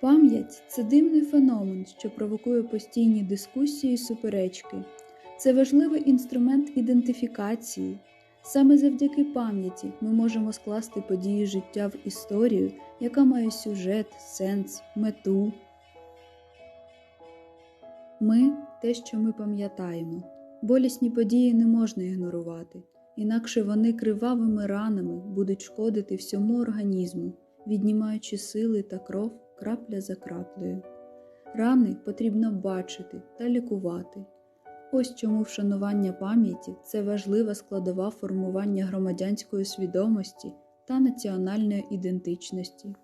Пам'ять це дивний феномен, що провокує постійні дискусії і суперечки. Це важливий інструмент ідентифікації. Саме завдяки пам'яті ми можемо скласти події життя в історію, яка має сюжет, сенс, мету. Ми те, що ми пам'ятаємо. Болісні події не можна ігнорувати, інакше вони кривавими ранами будуть шкодити всьому організму, віднімаючи сили та кров крапля за краплею. Рани потрібно бачити та лікувати. Ось чому вшанування пам'яті це важлива складова формування громадянської свідомості та національної ідентичності.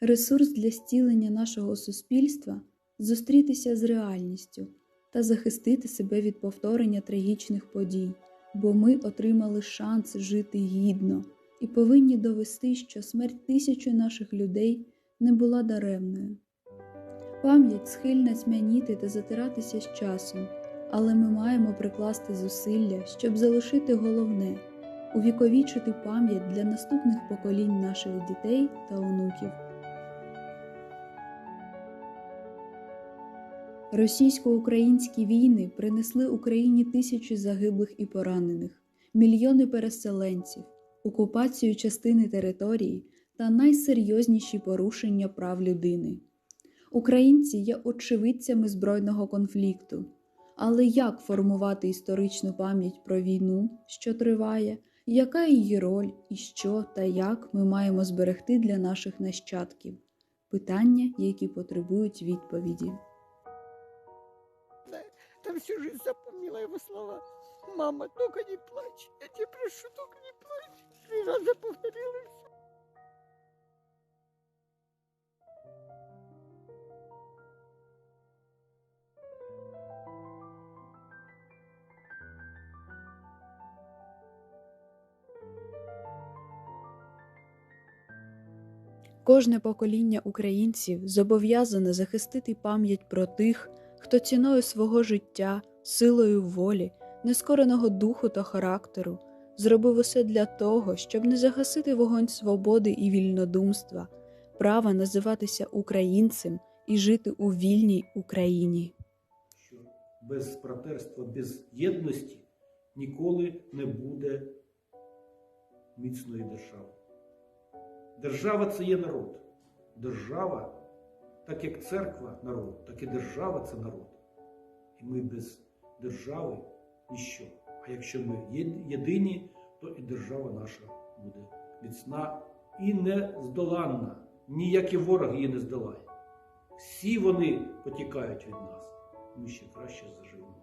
Ресурс для стілення нашого суспільства зустрітися з реальністю та захистити себе від повторення трагічних подій, бо ми отримали шанс жити гідно і повинні довести, що смерть тисячі наших людей не була даремною. Пам'ять схильна смяніти та затиратися з часом, але ми маємо прикласти зусилля, щоб залишити головне увіковічити пам'ять для наступних поколінь наших дітей та онуків. Російсько-українські війни принесли Україні тисячі загиблих і поранених, мільйони переселенців, окупацію частини території та найсерйозніші порушення прав людини. Українці є очевидцями збройного конфлікту. Але як формувати історичну пам'ять про війну, що триває, яка її роль і що та як ми маємо зберегти для наших нащадків? Питання, які потребують відповіді. Там всю жизнь запомнила его слова. Мама, только не плачь. Я тебя прошу, только не плачь. Три раза повторила и всё. Кожне покоління українців зобов'язане захистити пам'ять про тих, хто ціною свого життя, силою волі, нескореного духу та характеру зробив усе для того, щоб не загасити вогонь свободи і вільнодумства, права називатися українцем і жити у вільній Україні. що без братерства, без єдності ніколи не буде міцної держави. Держава це є народ. Держава, так як церква народ, так і держава це народ. І ми без держави ніщо. А якщо ми єдині, то і держава наша буде міцна і нездоланна. Ніякий ворог її не здолає. Всі вони потікають від нас. Ми ще краще заживемо.